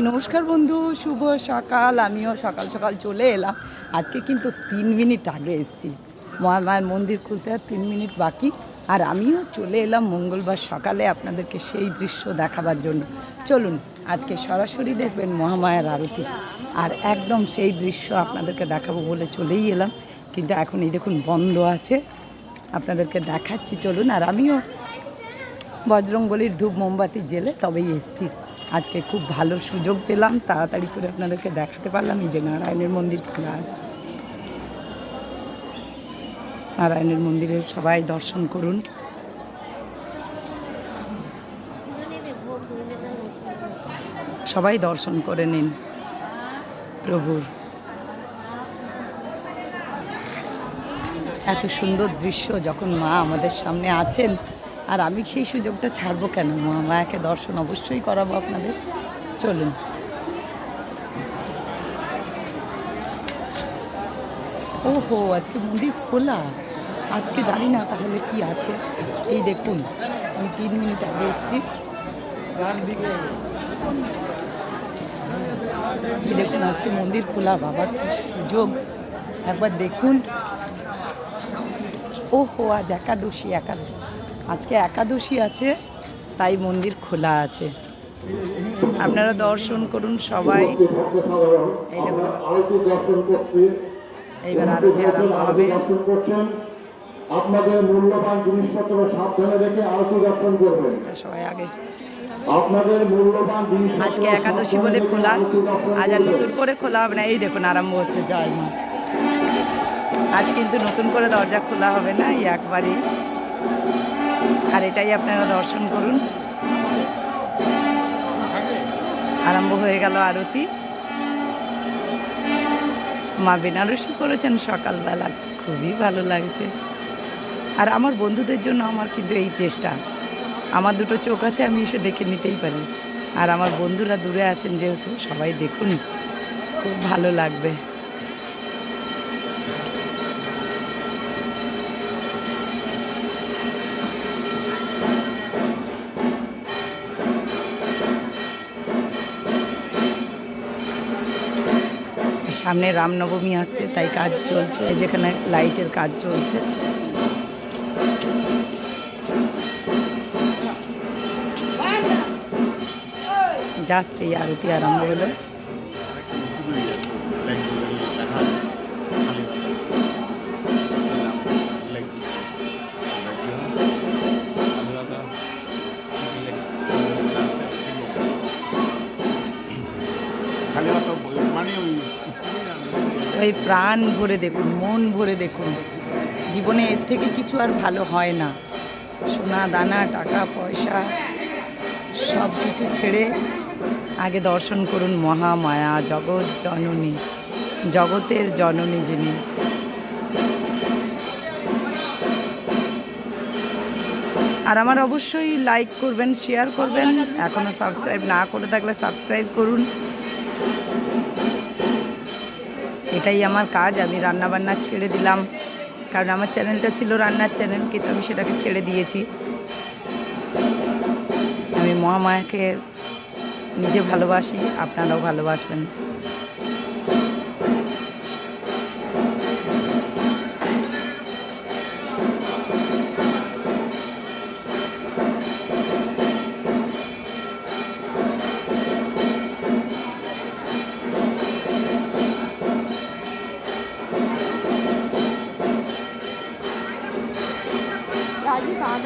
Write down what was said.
নমস্কার বন্ধু, শুভ সকাল। আমিও সকাল সকাল চলে এলাম। আজকে কিন্তু তিন মিনিট আগে এসেছি। মহামায়ের মন্দির খুলতে আর তিন মিনিট বাকি। আর আমিও চলে এলাম মঙ্গলবার সকালে আপনাদেরকে সেই দৃশ্য দেখাবার জন্য। চলুন, আজকে সরাসরি দেখবেন মহামায়ার আরতি। আর একদম সেই দৃশ্য আপনাদেরকে দেখাবো বলে চলেই এলাম। কিন্তু এখন এই দেখুন, বন্ধ আছে। আপনাদেরকে দেখাচ্ছি, চলুন। আর আমিও বজরংবলির ধূপ মোমবাতি জেলে তবেই এসেছি। আজকে খুব ভালো সুযোগ পেলাম, তাড়াতাড়ি করে আপনাদেরকে দেখাতে পারলাম, এই যে নারায়ণের মন্দির খোলা নারায়ণের মন্দিরে সবাই দর্শন করুন। সবাই দর্শন করে নিন, প্রভুর। এত সুন্দর দৃশ্য যখন মা আমাদের সামনে আছেন আর আমি সেই সুযোগটা ছাড়বো কেন? মায়াকে দর্শন অবশ্যই করাবো আপনাদের। চলুন। ওহো, আজকে মন্দির খোলা। আজকে জানি না তাহলে কি আছে। এই দেখুন, আমি তিন মিনিট আগে এসেছি। দেখুন, আজকে মন্দির খোলা। বাবার কি সুযোগ। একবার দেখুন। ওহো, আজ একাদশী একাদশী। আজকে একাদশী আছে তাই মন্দির খোলা আছে। আপনারা দর্শন করুন সবাই। এইবার আরতি আরম্ভ হবে। আপনাদের মূল্যবান জিনিসপত্র সাবধানে রেখে আরতি দর্শন করবেন। সবাই আগে আপনাদের মূল্যবান আজকে একাদশী বলে খোলা। আজ আর নতুন করে খোলা হবে না। এই দেখুন আরম্ভ হচ্ছে জয় মা। আজ কিন্তু নতুন করে দরজা খোলা হবে না এই একবারই। আর এটাই আপনারা দর্শন করুন। আরম্ভ হয়ে গেল আরতি। মা বেনারসি করেছেন সকালবেলা, খুবই ভালো লাগছে। আর আমার বন্ধুদের জন্য আমার কিন্তু এই চেষ্টা। আমার দুটো চোখ আছে, আমি এসে দেখে নিতেই পারি। আর আমার বন্ধুরা দূরে আছেন যেহেতু, সবাই দেখুন, খুব ভালো লাগবে। সামনে রামনবমী আসছে, তাই কাজ চলছে। যেখানে লাইটের কাজ চলছে। জাস্ট এই আরতি আরম্ভ হলো। এই প্রাণ ভরে দেখুন, মন ভরে দেখুন। জীবনে এর থেকে কিছু আর ভালো হয় না। সোনা, দানা, টাকা, পয়সা, সব কিছু ছেড়ে আগে দর্শন করুন মহামায়া জগৎ জননী, জগতের জননী যিনি। আর আমার অবশ্যই লাইক করবেন শেয়ার করবেন এখনও সাবস্ক্রাইব না করে থাকলে সাবস্ক্রাইব করুন। এটাই আমার কাজ, আমি রান্না বান্না ছেড়ে দিলাম। কারণ আমার চ্যানেলটা ছিল রান্নার চ্যানেল, কিন্তু আমি সেটাকে ছেড়ে দিয়েছি। আমি মহামায়াকে নিজে ভালোবাসি, আপনারাও ভালোবাসবেন।